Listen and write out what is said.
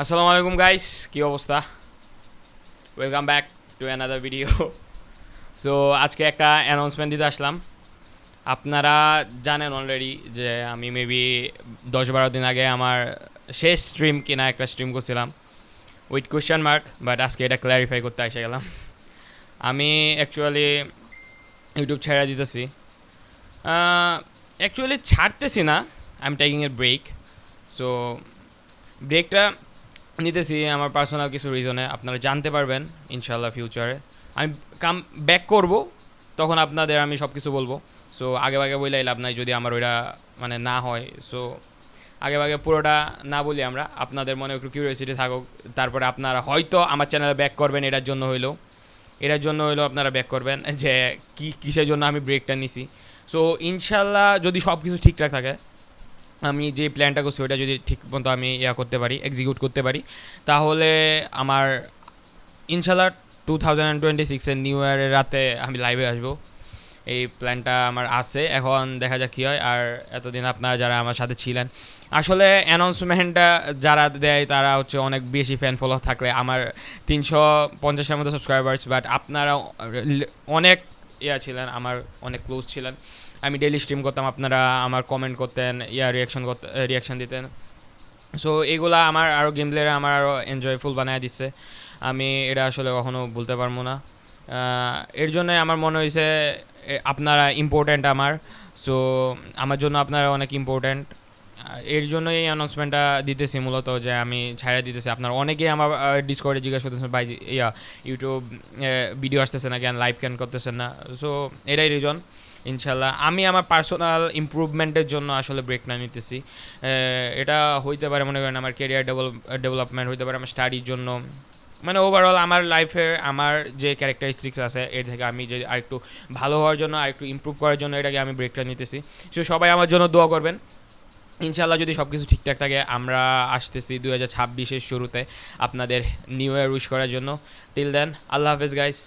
আসসালামু আলাইকুম গাইস কি অবস্থা? Welcome back to another video so আজকে একটা অ্যানাউন্সমেন্ট দিতে আসলাম। আপনারা জানেন অলরেডি যে আমি মেবি দশ বারো দিন আগে আমার শেষ স্ট্রিম কিনা একটা স্ট্রিম করছিলাম। উইথ কোয়েশ্চেন মার্ক বাট আজকে এটা ক্ল্যারিফাই করতে এসে গেলাম। আমি অ্যাকচুয়ালি ইউটিউব ছেড়ে দিতেছি। অ্যাকচুয়ালি ছাড়তেছি না। I am taking a break so ব্রেকটা নিতেছি, আমার পার্সোনাল কিছু রিজনে আপনারা জানতে পারবেন ইনশাল্লাহ ফিউচারে আমি কাম ব্যাক করব, তখন আপনাদের আমি সব কিছু বলব। সো আগে আগে লাভ নাই, যদি আমার ওইটা মানে না হয়। সো আগে আগে পুরোটা না বলি আমরা। আপনাদের মনে একটু কিউরিয়াসিটি থাকুক। তারপরে আপনারা হয়তো আমার চ্যানেলে ব্যাক করবেন, এটার জন্য হইল। এটার জন্য হইল আপনারা ব্যাক করবেন, যে কী, কিসের জন্য আমি ব্রেকটা নিছি। সো ইনশাল্লাহ যদি সব কিছু ঠিকঠাক থাকে আমি যে প্ল্যানটা করছি, ওইটা যদি ঠিক মতো আমি ইয়া করতে পারি এক্সিকিউট করতে পারি, তাহলে আমার ইনশাল্লাহ টু থাউজেন্ড টোয়েন্টি সিক্সের নিউ ইয়ারের রাতে আমি লাইভে আসব। এই প্ল্যানটা আমার আছে। এখন দেখা যাক কী হয়। আর এতদিন আপনারা যারা আমার সাথে ছিলেন, আসলে অ্যানাউন্সমেন্টটা যারা দেয়, তারা হচ্ছে অনেক বেশি ফ্যান ফলো থাকলে আমার তিনশো পঞ্চাশের মতো সাবস্ক্রাইবার্স বাট আপনারা অনেক ইয়া ছিলেন, আমার অনেক ক্লোজ ছিলেন। আমি ডেলি স্ট্রিম করতাম, আপনারা আমার কমেন্ট করতেন, ইয়া রিয়াকশন করতে রিয়াকশন দিতেন। সো এগুলা আমার আরও গেম প্লেয়ারে আমার আরও এনজয়ফুল বানায় দিচ্ছে আমি এটা আসলে কখনো বলতে পারব না। এর জন্য আমার মনে হয়েছে আপনারা ইম্পর্ট্যান্ট আমার। সো আমার জন্য আপনারা অনেক ইম্পর্ট্যান্ট এর জন্য এই অ্যানাউন্সমেন্টটা দিতেছি মূলত যে আমি ছাড়া দিতেছি। আপনার অনেকেই আমার ডিসকর্ডে জিজ্ঞাসা করতেছেন, ভাই, ইয়া ইউটিউব ভিডিও আসতেছে না কেন? লাইভ ক্যান করতেছেন না? সো এটাই রিজন ইনশাল্লাহ। আমি আমার পার্সোনাল ইমপ্রুভমেন্টের জন্য আসলে ব্রেক না নিতেছি। এটা হইতে পারে, মনে করেন, আমার কেরিয়ার ডেভেলপমেন্ট হইতে পারে, আমার স্টাডির জন্য। মানে ওভারঅল আমার লাইফের আমার যে ক্যারেক্টারিস্টিক্স আছে, এর থেকে আমি যে আরেকটু ভালো হওয়ার জন্য, আরেকটু ইমপ্রুভ করার জন্য, এটাকে আমি ব্রেকটা নিতেছি। সো সবাই আমার জন্য দোয়া করবেন। ইনশাল্লাহ যদি সব কিছু ঠিকঠাক থাকে, আমরা আসতেছি দু হাজার ছাব্বিশের শুরুতে আপনাদের নিউ ইয়ার উইশ করার জন্য। টিল দেন আল্লাহ হাফেজ গাইস